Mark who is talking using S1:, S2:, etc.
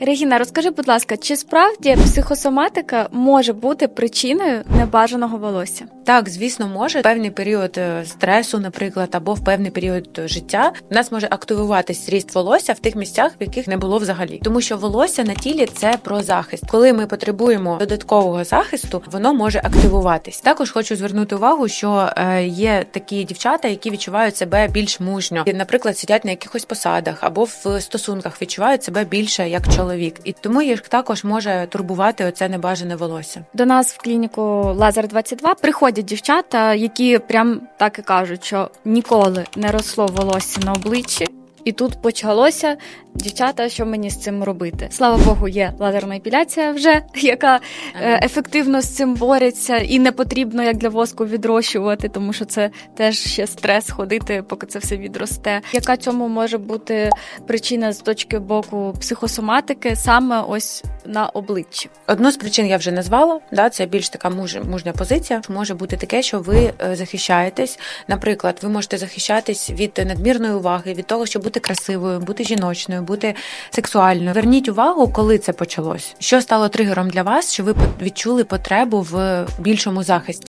S1: Регіна, розкажи, будь ласка, чи справді психосоматика може бути причиною небажаного волосся?
S2: Так, звісно, може певний період е, стресу, наприклад, або в певний період е, життя в нас може активуватись ріст волосся в тих місцях, в яких не було взагалі, тому що волосся на тілі це про захист. Коли ми потребуємо додаткового захисту, воно може активуватись. Також хочу звернути увагу, що е, є такі дівчата, які відчувають себе більш мужньо, наприклад, сидять на якихось посадах або в стосунках відчувають себе більше як чоловік, і тому їх також може турбувати оце небажане волосся.
S1: До нас в клініку Лазер 22 приходять дівчата, які прям так і кажуть, що ніколи не росло волосся на обличчі. І тут почалося дівчата, що мені з цим робити. Слава Богу, є лазерна епіляція вже, яка е, ефективно з цим бореться, і не потрібно як для воску відрощувати, тому що це теж ще стрес ходити, поки це все відросте. Яка цьому може бути причина з точки боку психосоматики саме ось на обличчі?
S2: Одну з причин я вже назвала. Да, це більш така муж, мужня позиція. Може бути таке, що ви е, захищаєтесь. Наприклад, ви можете захищатись від надмірної уваги, від того, щоб бути красивою, бути жіночною, бути сексуальною. Верніть увагу, коли це почалось. Що стало тригером для вас, що ви відчули потребу в більшому захисті?